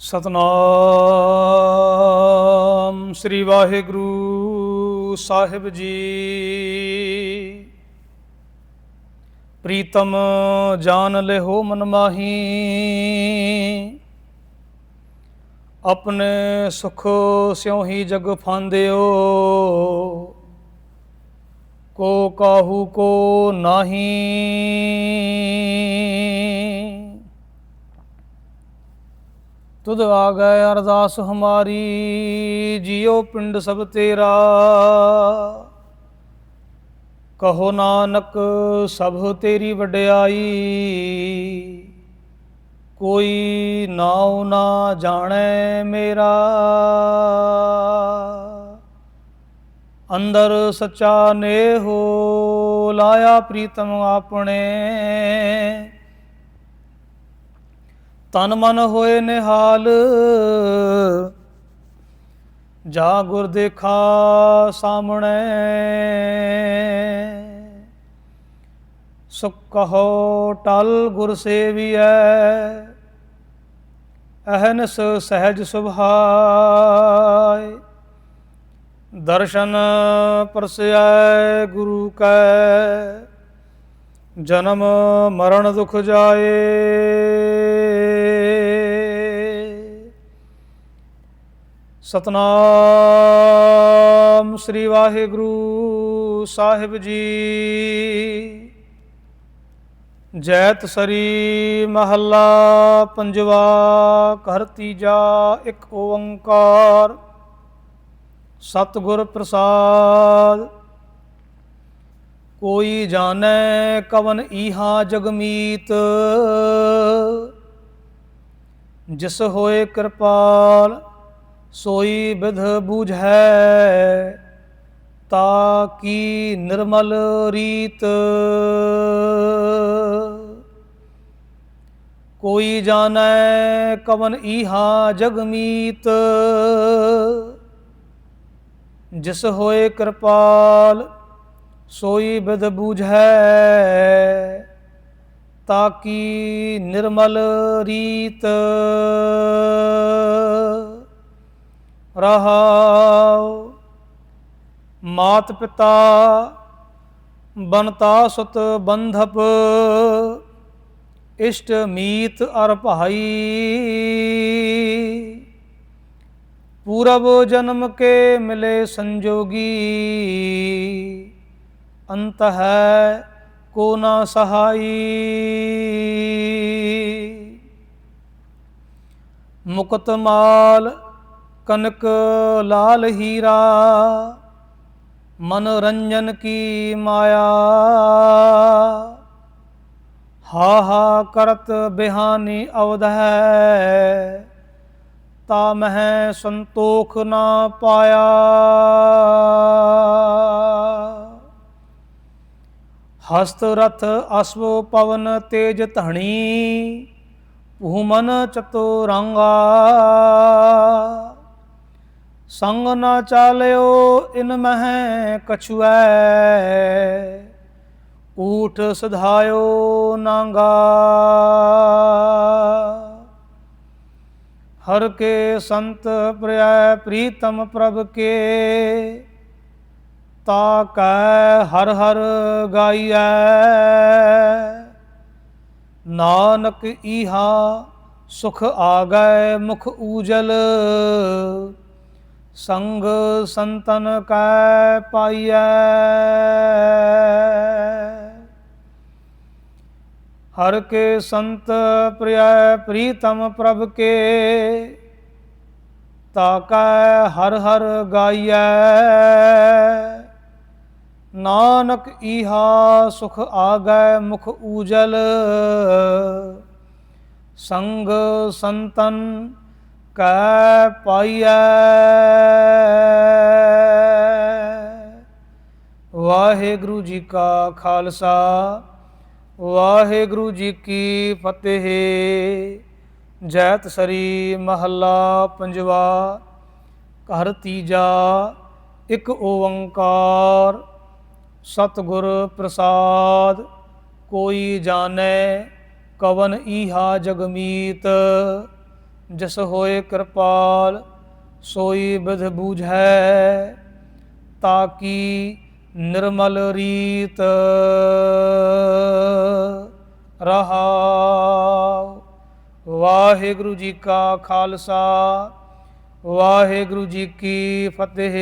ਸਤਨਾਮ ਸ੍ਰੀ ਵਾਹਿਗੁਰੂ ਸਾਹਿਬ ਜੀ। ਪ੍ਰੀਤਮ ਜਾਨ ਲਿਹੋ ਮਨ ਮਾਹੀ। ਆਪਣੇ ਸੁਖ ਸਿਉ ਹੀ ਜਗ ਫਾਂਦਿਓ। ਕੋ ਕਾਹੂ ਕੋ ਨਾਹੀ। ਤੁਧ ਆ ਗਏ ਅਰਦਾਸ ਹਮਾਰੀ ਜਿਉ ਪਿੰਡ ਸਭ ਤੇਰਾ। ਕਹੋ ਨਾਨਕ, ਸਭ ਤੇਰੀ ਵਡਿਆਈ। ਕੋਈ ਨਾਉ ਨਾ ਜਾਣੈ ਮੇਰਾ। ਅੰਦਰ ਸੱਚਾ ਨੇਹੋ ਲਾਇਆ ਪ੍ਰੀਤਮ ਆਪਣੇ। ਤਨ ਮਨ ਹੋਏ ਨਿਹਾਲ। ਜਾ ਗੁਰ ਦੇਖਾ ਸਾਹਮਣੇ। ਸੁਖ ਕਹੋ ਟਲ ਗੁਰ ਸੇਵੀਐ। ਅਹਨਸ ਸਹਿਜ ਸੁਭਾਇ ਦਰਸ਼ਨ ਪਰਸੈ ਗੁਰੂ ਕੈ। ਜਨਮ ਮਰਨ ਦੁਖ ਜਾਏ। ਸਤਨਾਮ ਸ੍ਰੀ ਵਾਹਿਗੁਰੂ ਸਾਹਿਬ ਜੀ। ਜੈਤ ਸਰੀ ਮਹੱਲਾ ਪੰਜਵਾ, ਘਰ ਤੀਜਾ, ਇੱਕ ਓੰਕਾਰ। ਸਤਿਗੁਰ ਪ੍ਰਸਾਦ। ਕੋਈ ਜਾਣੈ ਕਵਨ ਈਹਾ ਜਗਮੀਤ ਜਿਸ ਹੋਏ ਕਿਰਪਾਲ ਸੋਈ ਬਿਧ ਬੂਝੈ ਤਾ ਕੀ ਨਿਰਮਲ ਰੀਤ? ਕੋਈ ਜਾਣੈ ਕਵਨ ਈਹਾ ਜਗਮੀਤ ਜਿਸ ਹੋਏ ਕਿਰਪਾਲ ਸੋਈ ਬਿਧ ਬਿਦ ਬੂਝੈ ਤਾਕੀ ਨਿਰਮਲ ਰੀਤ? ਰਹਾਉ। ਮਾਤ ਪਿਤਾ ਬਨਤਾ ਸੁਤ ਬੰਧਪ, ਇਸ਼ਟ ਮੀਤ ਅਰ ਭਾਈ। ਪੂਰਬ ਜਨਮ ਕੇ ਮਿਲੇ ਸੰਜੋਗੀ, ਅੰਤ ਹੈ ਕੋ ਨਾ ਸਹਾਈ। ਮੁਕਤ ਮਾਲ ਕਨਕ ਲਾਲ ਹੀਰਾ, ਮਨੋਰੰਜਨ ਕੀ ਮਾਇਆ। ਹਾ ਹਾ ਕਰਤ ਬਿਹਾਨੀ ਅਵਧ ਹੈ ਤਾ ਮਹਿ ਸੰਤੋਖ ਨਾ ਪਾਇਆ। ਹਸਤ ਰਥ ਅਸਵ ਪਵਨ ਤੇਜ ਧਣੀ, ਭੂਮਨ ਚਤੁਰੰਗਾ। ਸੰਗ ਨਾ ਚਾਲਿਓ, ਇਨ ਮਹਿ ਕਛੁਐ। ਊਠ ਸਧਾਇਓ ਨਾਂਗਾ। ਹਰ ਕੇ ਸੰਤ ਪ੍ਰਿਆ ਪ੍ਰੀਤਮ ਪ੍ਰਭ ਕੇ। ਤਾ ਕੈ ਹਰ ਹਰ ਗਾਈਐ। ਨਾਨਕ ਈਹਾ ਸੁਖ ਆ ਗਏ ਮੁਖ ਊਜਲ। ਸੰਗ ਸੰਤਨ ਕੈ ਪਾਈਐ। ਹਰ ਕੇ ਸੰਤ ਪ੍ਰਿਆ ਪ੍ਰੀਤਮ ਪ੍ਰਭ ਕੇ, ਤਾ ਕੈ ਹਰ ਹਰ ਗਾਈਐ। ਨਾਨਕ ਈਹਾ ਸੁਖ ਆਗੈ ਮੁਖ ਊਜਲ, ਸੰਗ ਸੰਤਨ ਕੈ ਪਾਈਐ। ਵਾਹਿਗੁਰੂ ਜੀ ਕਾ ਖਾਲਸਾ, ਵਾਹਿਗੁਰੂ ਜੀ ਕੀ ਫਤਿਹ। ਜੈਤ ਸਰੀ ਮਹੱਲਾ ਪੰਜਵਾ, ਘਰ ਤੀਜਾ, ਇੱਕ ਓੰਕਾਰ। ਸਤਿਗੁਰ ਪ੍ਰਸਾਦ, ਕੋਈ ਜਾਣੈ ਕਵਨ ਈਹਾ ਜਗਮੀਤ। ਜਿਸ ਹੋਏ ਕਿਰਪਾਲ, ਸੋਈ ਵਿਧ ਬੂਝੈ ਤਾਕੀ ਨਿਰਮਲ ਰੀਤ ਰਹਾਉ ਵਾਹਿਗੁਰੂ ਜੀ ਕਾ ਖਾਲਸਾ, ਵਾਹਿਗੁਰੂ ਜੀ ਕੀ ਫਤਿਹ।